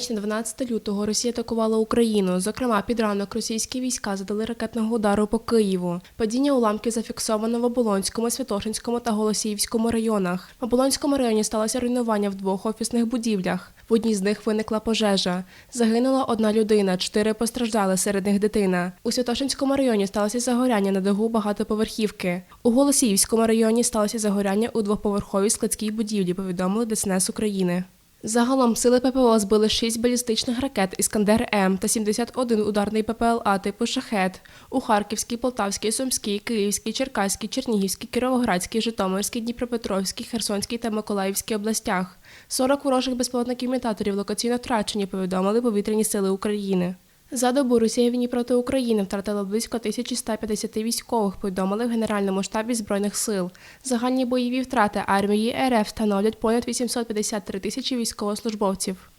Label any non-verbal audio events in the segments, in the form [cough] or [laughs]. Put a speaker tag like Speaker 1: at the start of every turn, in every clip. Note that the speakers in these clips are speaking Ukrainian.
Speaker 1: ніч на 12 лютого Росія атакувала Україну. Зокрема, під ранок російські війська задали ракетного удару по Києву. Падіння уламків зафіксовано в Оболонському, Святошинському та Голосіївському районах. В Оболонському районі сталося руйнування в двох офісних будівлях. В одній з них виникла пожежа. Загинула одна людина, чотири постраждали, серед них дитина. У Святошинському районі сталося загоряння на даху багатоповерхівки. У Голосіївському районі сталося загоряння у двоповерховій складській будівлі, повідомили ДСНС України. Загалом сили ППО збили 6 балістичних ракет Іскандер М та 71 ударний ППЛА типу Шахет у Харківській, Полтавській, Сумській, Київській, Черкаській, Чернігівській, Кіровоградській, Житомирській, Дніпропетровській, Херсонській та Миколаївській областях. 40 ворожих безпілотних імітаторів локаційно втрачені, повідомили повітряні сили України. За добу Росія війні проти України втратила близько 1150 військових, повідомили в Генеральному штабі Збройних сил. Загальні бойові втрати армії РФ становлять понад 853 тисячі військовослужбовців.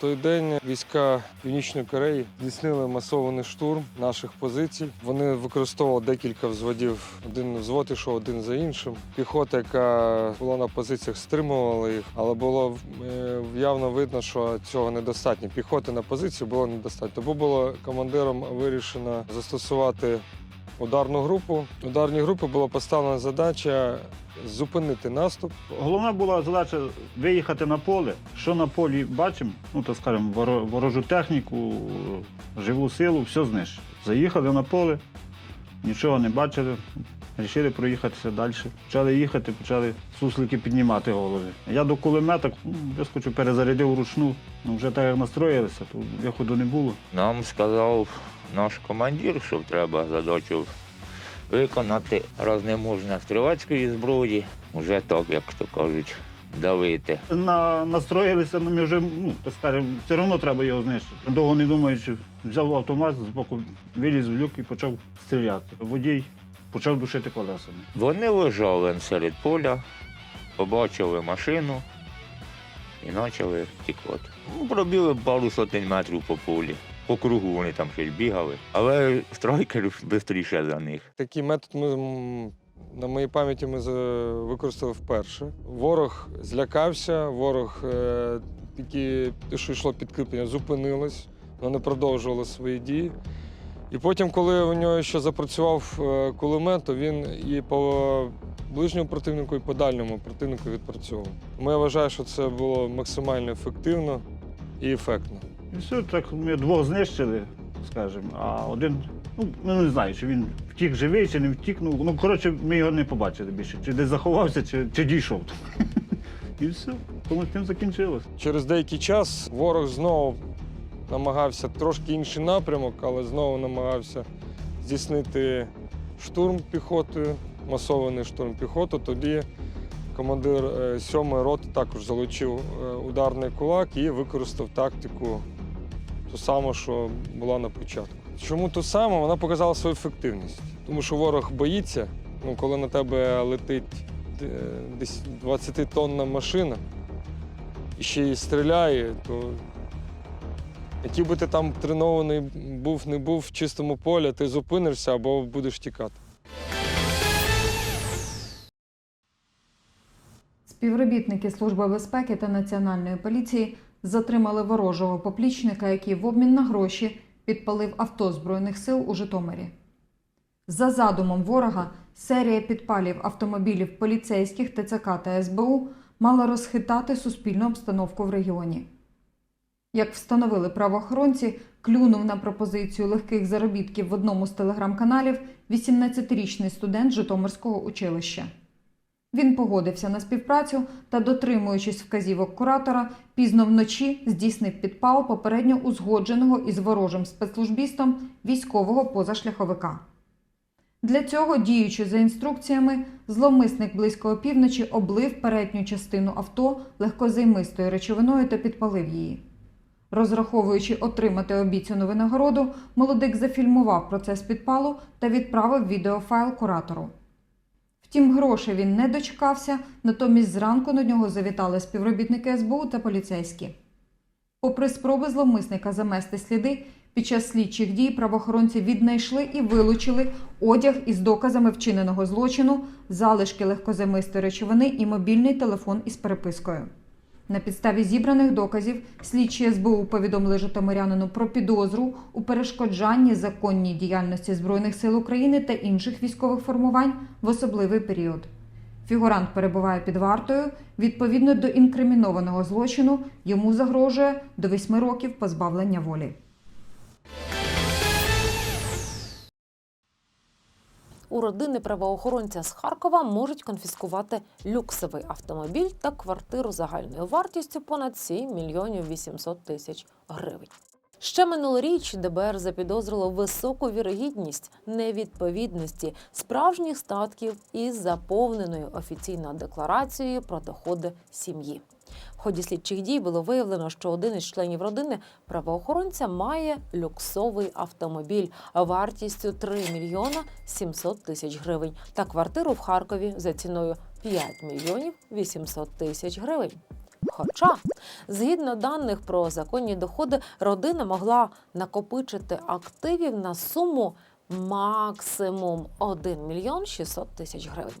Speaker 2: Той день війська Північної Кореї здійснили масований штурм наших позицій. Вони використовували декілька взводів. Один взвод ішов один за іншим. Піхота, яка була на позиціях, стримувала їх, але було е, явно видно, що цього недостатньо. Піхоти на позиції було недостатньо. Тому було командиром вирішено застосувати ударну групу. Ударній групі була поставлена задача зупинити наступ.
Speaker 3: Головна була задача виїхати на поле. Що на полі бачимо, ну то скажімо, воро- ворожу техніку, живу силу, все знищити. Заїхали на поле, нічого не бачили, вирішили проїхатися далі. Почали їхати, почали суслики піднімати голови. Я до кулемета ну, вискочив, перезарядив ручну. Ну вже так як настроїлися, то виходу не було.
Speaker 4: Нам сказав наш командир, що треба задачу виконати. Раз не можна стрілецької зброї, вже так, як то кажуть, давити.
Speaker 3: На, настроїлися, ну ми вже, ну, так скажемо, все одно треба його знищити. Довго не думаючи, взяв автомат з боку, виліз в люк і почав стріляти. Водій почав душити колесами.
Speaker 4: Вони лежали серед поля, побачили машину і почали тікати. Ну, пробіли пару сотень метрів по полі. По кругу вони там щось бігали, але страйкер швидше за них.
Speaker 2: Такий метод ми на моїй пам'яті ми використали вперше. Ворог злякався, ворог е, такі, що йшло підкріплення, зупинилось, вони продовжували свої дії. І потім, коли у нього ще запрацював е, кулемет, то він і по ближньому противнику, і по дальньому противнику відпрацьовував. Тому я вважаю, що це було максимально ефективно і ефектно.
Speaker 3: І все, так ми двох знищили, скажімо, а один, ну, ну не знаю, чи він втік живий, чи не втік. Ну, ну коротше, ми його не побачили більше. Чи десь заховався, чи, чи дійшов. [laughs] І все, тому тим закінчилось.
Speaker 2: Через деякий час ворог знову намагався трошки інший напрямок, але знову намагався здійснити штурм піхотою, масований штурм піхоти. Тоді командир 7-ї роти також залучив е, ударний кулак і використав тактику ту саму, що була на початку. Чому ту саму? Вона показала свою ефективність. Тому що ворог боїться, ну, коли на тебе летить е, десь 20-тонна машина і ще й стріляє, то який би ти там тренований був, не був в чистому полі, ти зупинишся або будеш тікати.
Speaker 5: Співробітники Служби безпеки та Національної поліції затримали ворожого поплічника, який в обмін на гроші підпалив авто Збройних сил у Житомирі. За задумом ворога, серія підпалів автомобілів поліцейських ТЦК та СБУ мала розхитати суспільну обстановку в регіоні. Як встановили правоохоронці, клюнув на пропозицію легких заробітків в одному з телеграм-каналів 18-річний студент Житомирського училища. Він погодився на співпрацю та, дотримуючись вказівок куратора, пізно вночі здійснив підпал попередньо узгодженого із ворожим спецслужбістом військового позашляховика. Для цього, діючи за інструкціями, зловмисник близько опівночі облив передню частину авто легкозаймистою речовиною та підпалив її. Розраховуючи отримати обіцяну винагороду, молодик зафільмував процес підпалу та відправив відеофайл куратору. Втім, грошей він не дочекався, натомість зранку до нього завітали співробітники СБУ та поліцейські. Попри спроби зловмисника замести сліди, під час слідчих дій правоохоронці віднайшли і вилучили одяг із доказами вчиненого злочину, залишки легкоземистої речовини і мобільний телефон із перепискою. На підставі зібраних доказів слідчі СБУ повідомили житомирянину про підозру у перешкоджанні законній діяльності Збройних сил України та інших військових формувань в особливий період. Фігурант перебуває під вартою. Відповідно до інкримінованого злочину йому загрожує до 8 років позбавлення волі.
Speaker 6: У родини правоохоронця з Харкова можуть конфіскувати люксовий автомобіль та квартиру загальною вартістю понад 7 мільйонів 800 тисяч гривень. Ще минулоріч ДБР запідозрило високу вірогідність невідповідності справжніх статків із заповненою офіційною декларацією про доходи сім'ї. В ході слідчих дій було виявлено, що один із членів родини правоохоронця має люксовий автомобіль вартістю 3 мільйона 700 тисяч гривень та квартиру в Харкові за ціною 5 мільйонів 800 тисяч гривень. Хоча, згідно даних про законні доходи, родина могла накопичити активів на суму максимум 1 мільйон 600 тисяч гривень.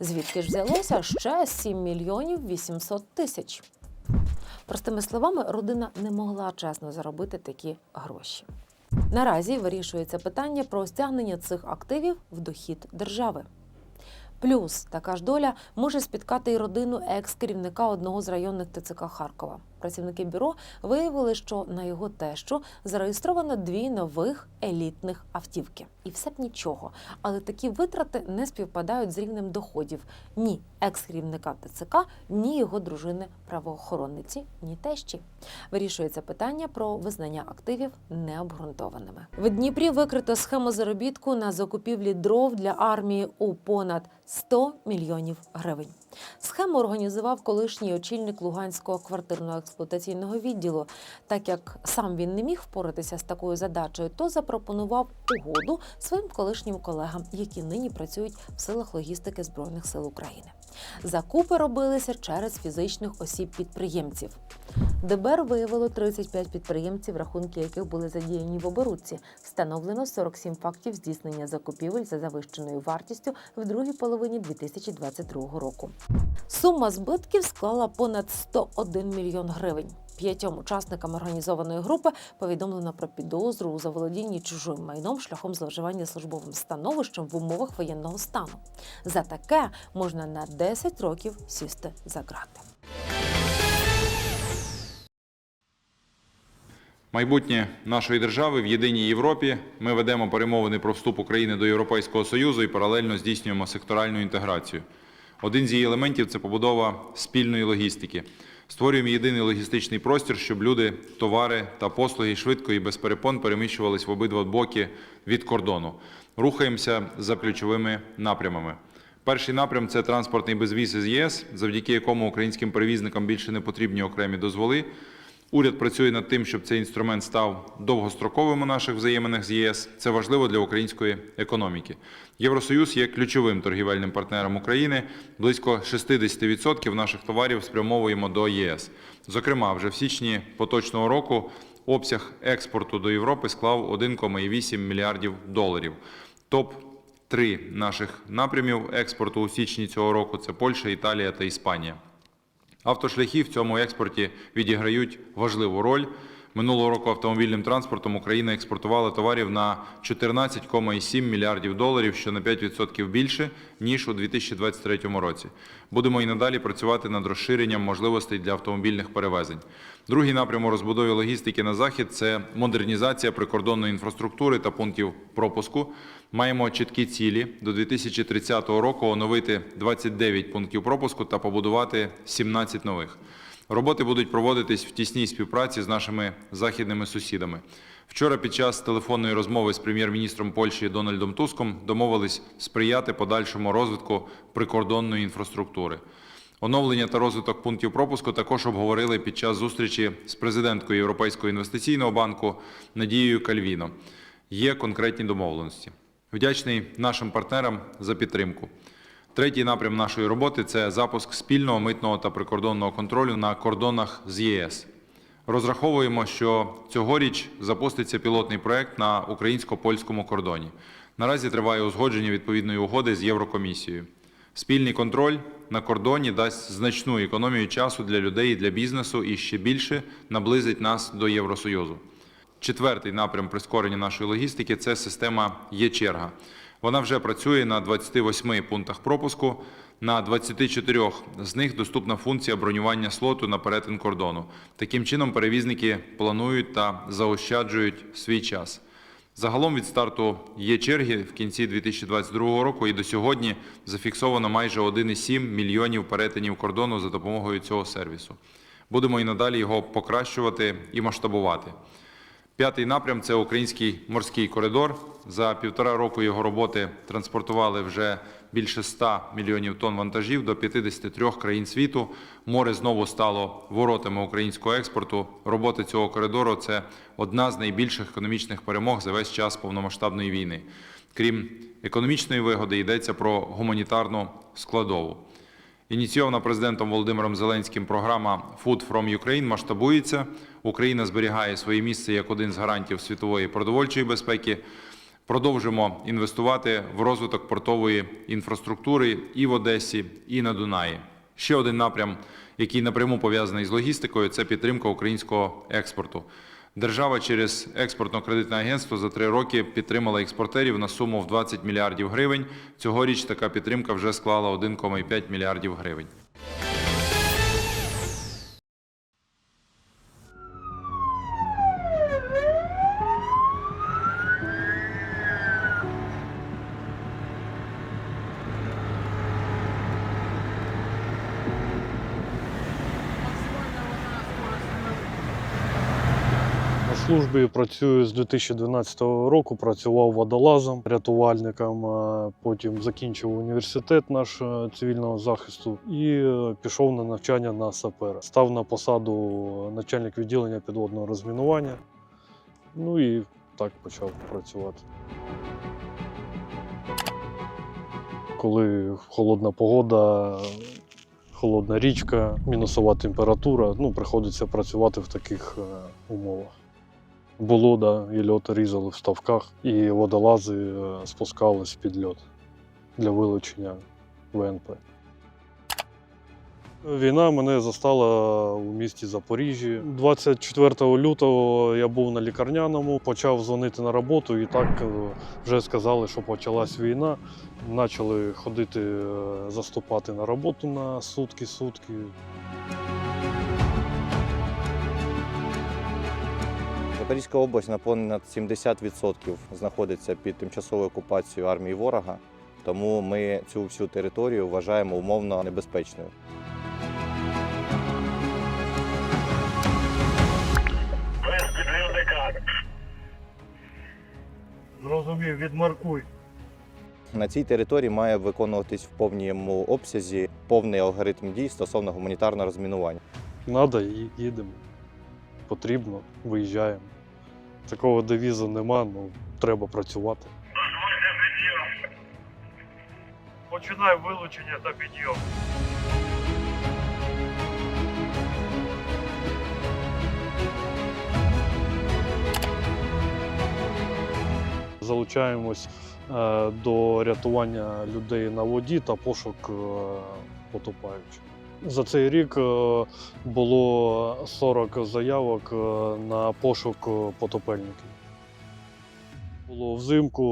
Speaker 6: Звідки ж взялося ще 7 мільйонів 800 тисяч? Простими словами, родина не могла чесно заробити такі гроші. Наразі вирішується питання про стягнення цих активів в дохід держави. Плюс така ж доля може спіткати і родину екс-керівника одного з районних ТЦК Харкова. Працівники бюро виявили, що на його тещу зареєстровано дві нових елітних автівки. І все б нічого. Але такі витрати не співпадають з рівнем доходів ні екс-керівника ТЦК, ні його дружини правоохоронниці, ні тещі. Вирішується питання про визнання активів необґрунтованими. В Дніпрі викрито схему заробітку на закупівлі дров для армії у понад 100 мільйонів гривень. Схему організував колишній очільник Луганського квартирного експлуатаційного відділу. Так як сам він не міг впоратися з такою задачею, то запропонував угоду своїм колишнім колегам, які нині працюють в силах логістики Збройних сил України. Закупи робилися через фізичних осіб-підприємців. ДБР виявило 35 підприємців, рахунки яких були задіяні в оборудці. Встановлено 47 фактів здійснення закупівель за завищеною вартістю в другій половині 2022 року. Сума збитків склала понад 101 мільйон гривень. П'ятьом учасникам організованої групи повідомлено про підозру у заволодінні чужим майном шляхом зловживання службовим становищем в умовах воєнного стану. За таке можна на 10 років сісти за грати.
Speaker 7: Майбутнє нашої держави в єдиній Європі. Ми ведемо перемовини про вступ України до Європейського Союзу і паралельно здійснюємо секторальну інтеграцію. Один з її елементів це побудова спільної логістики. Створюємо єдиний логістичний простір, щоб люди, товари та послуги швидко і без перепон переміщувались в обидва боки від кордону. Рухаємося за ключовими напрямами. Перший напрям це транспортний безвіз із ЄС, завдяки якому українським перевізникам більше не потрібні окремі дозволи. Уряд працює над тим, щоб цей інструмент став довгостроковим у наших взаєминах з ЄС. Це важливо для української економіки. Євросоюз є ключовим торгівельним партнером України. Близько 60% наших товарів спрямовуємо до ЄС. Зокрема, вже в січні поточного року обсяг експорту до Європи склав 1,8 мільярдів доларів. Топ три наших напрямів експорту у січні цього року це Польща, Італія та Іспанія. Автошляхи в цьому експорті відіграють важливу роль. Минулого року автомобільним транспортом Україна експортувала товарів на 14,7 мільярдів доларів, що на 5% більше, ніж у 2023 році. Будемо і надалі працювати над розширенням можливостей для автомобільних перевезень. Другий напрям у розбудові логістики на захід це модернізація прикордонної інфраструктури та пунктів пропуску. Маємо чіткі цілі до 2030 року оновити 29 пунктів пропуску та побудувати 17 нових. Роботи будуть проводитись в тісній співпраці з нашими західними сусідами. Вчора під час телефонної розмови з прем'єр-міністром Польщі Дональдом Туском домовились сприяти подальшому розвитку прикордонної інфраструктури. Оновлення та розвиток пунктів пропуску також обговорили під час зустрічі з президенткою Європейського інвестиційного банку Надією Кальвіно. Є конкретні домовленості. Вдячний нашим партнерам за підтримку. Третій напрям нашої роботи це запуск спільного митного та прикордонного контролю на кордонах з ЄС. Розраховуємо, що цьогоріч запуститься пілотний проект на українсько-польському кордоні. Наразі триває узгодження відповідної угоди з Єврокомісією. Спільний контроль на кордоні дасть значну економію часу для людей і для бізнесу і ще більше наблизить нас до Євросоюзу. Четвертий напрям прискорення нашої логістики це система Є-черга. Вона вже працює на 28 пунктах пропуску. На 24 з них доступна функція бронювання слоту на перетин кордону. Таким чином, перевізники планують та заощаджують свій час. Загалом від старту є черги в кінці 2022 року і до сьогодні зафіксовано майже 1,7 мільйонів перетинів кордону за допомогою цього сервісу. Будемо і надалі його покращувати і масштабувати. П'ятий напрям це український морський коридор. За півтора року його роботи транспортували вже більше 100 мільйонів тонн вантажів до 53 країн світу. Море знову стало воротами українського експорту. Робота цього коридору це одна з найбільших економічних перемог за весь час повномасштабної війни. Крім економічної вигоди, йдеться про гуманітарну складову. Ініційована президентом Володимиром Зеленським програма Food from Ukraine масштабується. Україна зберігає своє місце як один з гарантів світової продовольчої безпеки. Продовжимо інвестувати в розвиток портової інфраструктури і в Одесі, і на Дунаї. Ще один напрям, який напряму пов'язаний з логістикою, це підтримка українського експорту. Держава через експортно-кредитне агентство за три роки підтримала експортерів на суму в 20 мільярдів гривень. Цьогоріч така підтримка вже склала 1,5 мільярдів гривень.
Speaker 8: Службі працюю з 2012 року. Працював водолазом, рятувальником. Потім закінчив університет наш е, цивільного захисту і е, пішов на навчання на сапера. Став на посаду начальник відділення підводного розмінування. Ну і так почав працювати. Коли холодна погода, холодна річка, мінусова температура, ну, приходиться працювати в таких е, умовах. Було, да, і льот різали в ставках, і водолази е, спускались під льот для вилучення ВНП. Війна мене застала у місті Запоріжжі. 24 лютого я був на лікарняному, почав дзвонити на роботу, і так е, вже сказали, що почалась війна. Почали ходити, е, заступати на роботу на сутки-сутки.
Speaker 9: Запорізька область на понад 70% знаходиться під тимчасовою окупацією армії ворога, тому ми цю всю територію вважаємо умовно небезпечною.
Speaker 3: Зрозумів, відмаркуй.
Speaker 9: На цій території має виконуватись в повному обсязі повний алгоритм дій стосовно гуманітарного розмінування.
Speaker 8: Надо, їдемо. Потрібно, виїжджаємо. Такого девізу нема, ну треба працювати.
Speaker 3: Починай вилучення та підйом.
Speaker 8: Залучаємось е, до рятування людей на воді та пошук е, потопаючих. За цей рік е, було 40 заявок е, на пошук е, потопельників. Було взимку,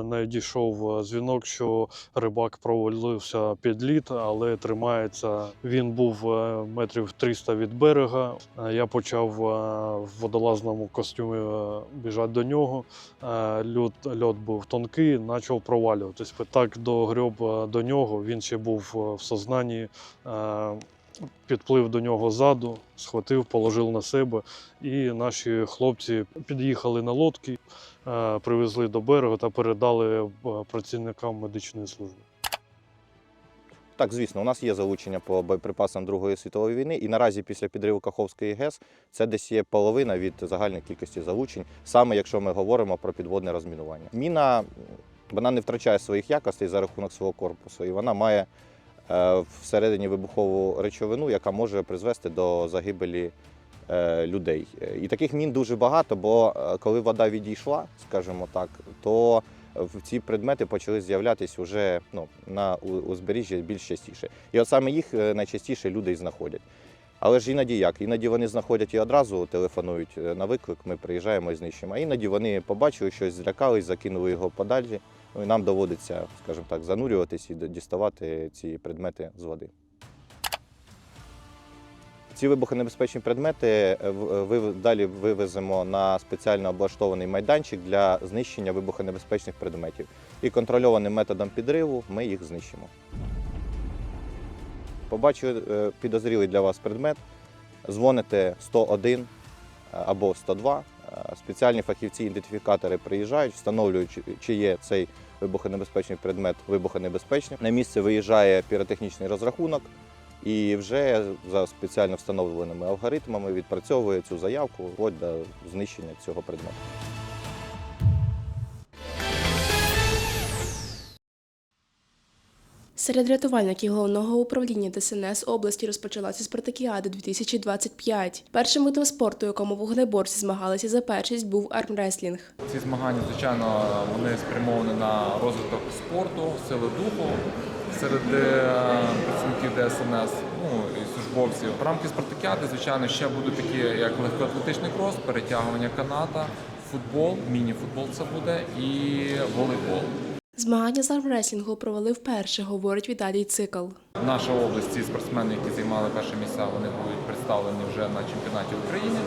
Speaker 8: е, надійшов е, дзвінок, що рибак провалився під лід, але тримається. Він був е, метрів 300 від берега. Я почав в водолазному костюмі біжати до нього. Льод, льод був тонкий, почав провалюватись. Так догреб до нього. Він ще був в сознанні. Підплив до нього ззаду, схватив, положив на себе, і наші хлопці під'їхали на лодці, е, привезли до берега та передали е, працівникам медичної служби.
Speaker 9: Так, звісно, у нас є залучення по боєприпасам Другої світової війни, і наразі після підриву Каховської ГЕС це десь є половина від загальної кількості залучень, саме якщо ми говоримо про підводне розмінування. Міна вона не втрачає своїх якостей за рахунок свого корпусу, і вона має всередині вибухову речовину, яка може призвести до загибелі е, людей. Е, І таких мін дуже багато, бо е, коли вода відійшла, скажімо так, то ці предмети почали з'являтися вже ну, на узбережжі більш частіше. І от саме їх е, найчастіше люди і знаходять. Але ж іноді як? Іноді вони знаходять і одразу телефонують е, на виклик, ми приїжджаємо і знищимо. А іноді вони побачили щось, злякались, закинули його подалі. Ну і нам доводиться, скажімо так, занурюватись і діставати ці предмети з води. Ці вибухонебезпечні предмети е, е, далі вивеземо на спеціально облаштований майданчик для знищення вибухонебезпечних предметів. І контрольованим методом підриву ми їх знищимо. Побачили е, підозрілий для вас предмет, дзвоните 101 е, або 102. Е, Спеціальні фахівці-ідентифікатори приїжджають, встановлюють, чи є цей вибухонебезпечний предмет вибухонебезпечним. На місце виїжджає піротехнічний розрахунок і вже за спеціально встановленими алгоритмами відпрацьовує цю заявку вплоть до знищення цього предмету.
Speaker 1: Серед рятувальників головного управління ДСНС області розпочалася спартакіада 2025. Першим видом спорту, якому вогнеборці змагалися за першість, був армреслінг.
Speaker 10: Ці змагання, звичайно, вони спрямовані на розвиток спорту, сили духу серед е, працівників ДСНС, ну і службовців. В рамки спартакіади, звичайно, ще будуть такі, як легкоатлетичний крос, перетягування каната, футбол, міні-футбол це буде і волейбол.
Speaker 1: Змагання з армреслінгу провели вперше, говорить Віталій Цикл.
Speaker 10: Наша область, ці спортсмени, які займали перші місця, вони будуть представлені вже на чемпіонаті України.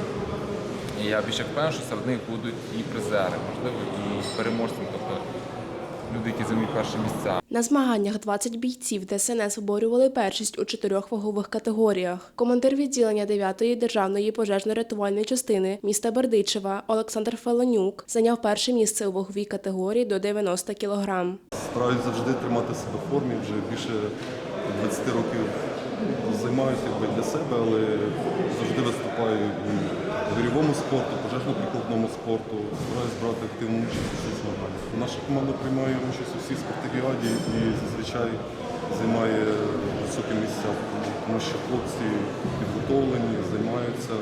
Speaker 10: І я більше впевнений, що серед них будуть і призери, можливо, і переможці, тобто люди, які займуть перші місця.
Speaker 1: На змаганнях 20 бійців ДСНС виборювали першість у чотирьох вагових категоріях. Командир відділення 9-ї державної пожежно-рятувальної частини міста Бердичева Олександр Фелонюк зайняв перше місце у ваговій категорії до 90 кг.
Speaker 11: Стараюсь завжди тримати себе в формі, вже більше 20 років займаюся якби для себе, але завжди виступаю в гирьовому спорту, пожежно-прикладному спорту. Стараюсь брати активну участь у цих змаганнях. Наша команда приймає участь у всій спартакіаді і зазвичай займає високі місця, тому що хлопці підготовлені, займаються.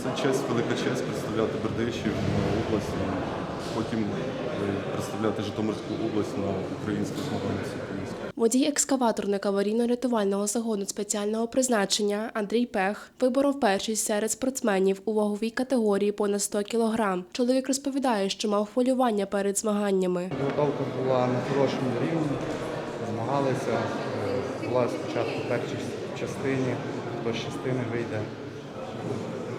Speaker 11: Це честь, велика честь представляти Бердичів на область, потім представляти Житомирську область на українських змаганнях.
Speaker 1: Водій екскаваторника аварійно-рятувального загону спеціального призначення Андрій Пех виборов першість серед спортсменів у ваговій категорії понад 100 кг. Чоловік розповідає, що мав хвилювання перед змаганнями.
Speaker 12: Підготовка була на хорошому рівні, змагалися. Е, Була спочатку першій частині, хто з частини вийде.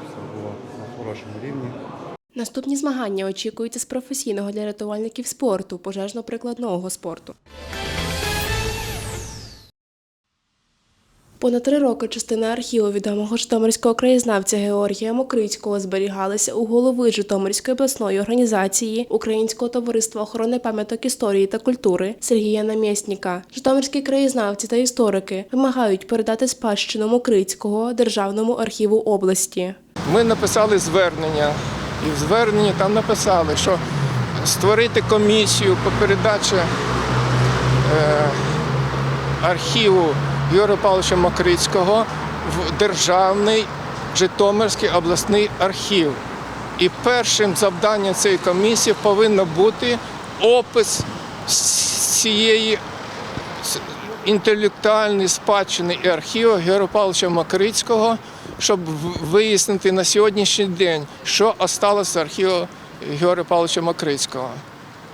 Speaker 12: Все було на хорошому рівні.
Speaker 1: Наступні змагання очікуються з професійного для рятувальників спорту, пожежно-прикладного спорту. Понад три роки частина архіву відомого житомирського краєзнавця Георгія Мокрицького зберігалися у голови Житомирської обласної організації Українського товариства охорони пам'яток історії та культури Сергія Намєсника. Житомирські краєзнавці та історики вимагають передати спадщину Мокрицького Державному архіву області.
Speaker 13: Ми написали звернення, і в зверненні там написали, що створити комісію по передачі е, архіву Юрія Павловича Макрицького в Державний Житомирський обласний архів. І першим завданням цієї комісії повинно бути опис цієї інтелектуальної спадщини і архіву Георгія Павловича Макрицького, щоб вияснити на сьогоднішній день, що осталося з архіву Георгія Павловича Макрицького,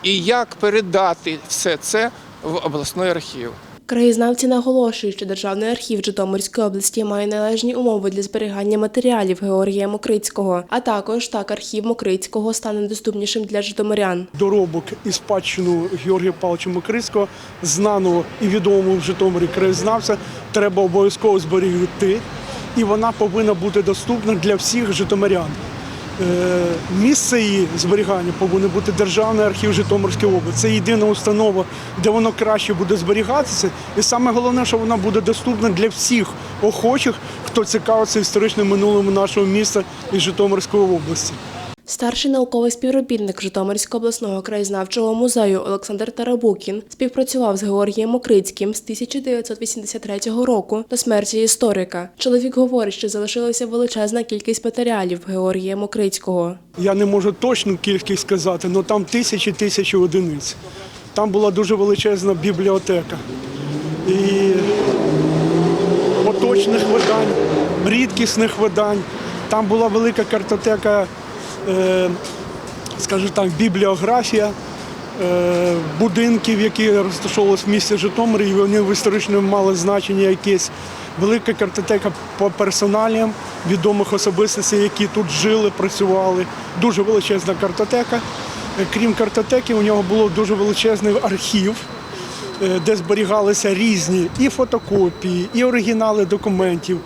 Speaker 13: і як передати все це в обласний архів.
Speaker 1: Краєзнавці наголошують, що Державний архів Житомирської області має належні умови для зберігання матеріалів Георгія Мокрицького, а також так архів Мокрицького стане доступнішим для житомирян.
Speaker 14: доробок і спадщину Георгія Павловича Мокрицького, знаного і відомого в Житомирі краєзнавця, треба обов'язково зберігти, і вона повинна бути доступна для всіх житомирян. Е, Місце її зберігання повинен бути Державний архів Житомирської області. Це єдина установа, де воно краще буде зберігатися. І саме головне, що вона буде доступна для всіх охочих, хто цікавиться історичним минулим нашого міста і Житомирської області.
Speaker 1: Старший науковий співробітник Житомирського обласного краєзнавчого музею Олександр Тарабукін співпрацював з Георгієм Мокрицьким з 1983 року до смерті історика. Чоловік говорить, що залишилася величезна кількість матеріалів Георгія Мокрицького.
Speaker 14: Я не можу точну кількість сказати, але там тисячі тисячі одиниць. Там була дуже величезна бібліотека. І поточних видань, рідкісних видань. Там була велика картотека, скажімо так, бібліографія е, будинків, які розташовувалися в місті Житомирі, і вони в історичному мали значення якесь. Велика картотека по персоналіям відомих особистостей, які тут жили, працювали. Дуже величезна картотека. Е, Крім картотеки, у нього було дуже величезний архів, е, де зберігалися різні і фотокопії, і оригінали документів,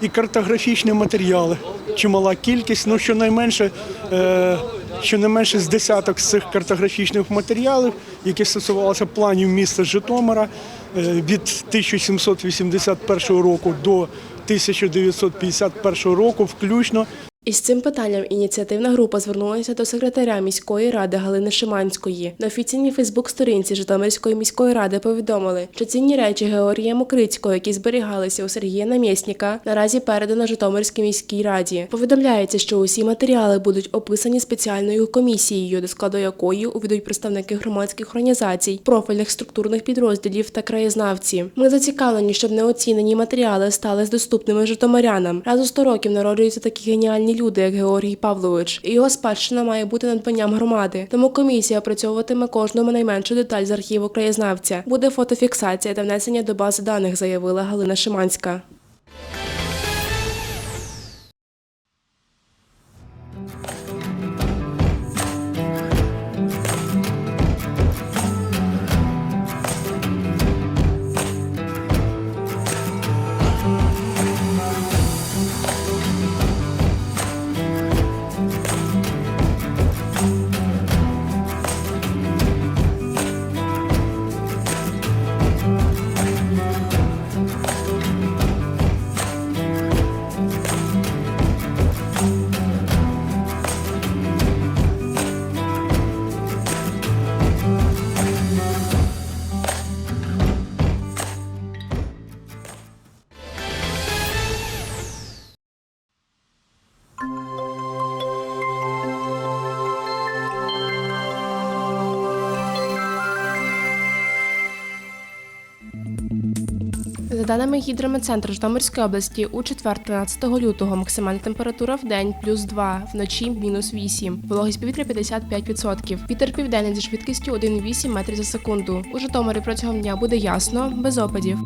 Speaker 14: і картографічні матеріали. Чимала кількість, ну щонайменше, е, щонайменше з десяток з цих картографічних матеріалів, які стосувалися планів міста Житомира е, від 1781 року до 1951 року, включно.
Speaker 1: Із цим питанням ініціативна група звернулася до секретаря міської ради Галини Шиманської. На офіційній Фейсбук-сторінці Житомирської міської ради повідомили, що цінні речі Георгія Мокрицького, які зберігалися у Сергія Намєсника, наразі передано Житомирській міській раді. Повідомляється, що усі матеріали будуть описані спеціальною комісією, до складу якої увійдуть представники громадських організацій, профільних структурних підрозділів та краєзнавці. Ми зацікавлені, щоб неоцінені матеріали стали доступними житомирянам. Раз у 100 років народжуються такі геніальні люди, як Георгій Павлович, і його спадщина має бути надбанням громади. Тому комісія опрацьовуватиме кожну найменшу деталь з архіву краєзнавця. Буде фотофіксація та внесення до бази даних, заявила Галина Шиманська. Даними гідрометцентру Житомирської області, у четвер 13 лютого максимальна температура в день плюс 2, вночі мінус 8. Вологість повітря 55%. Вітер південний зі швидкістю 1,8 метрів за секунду. У Житомирі протягом дня буде ясно, без опадів.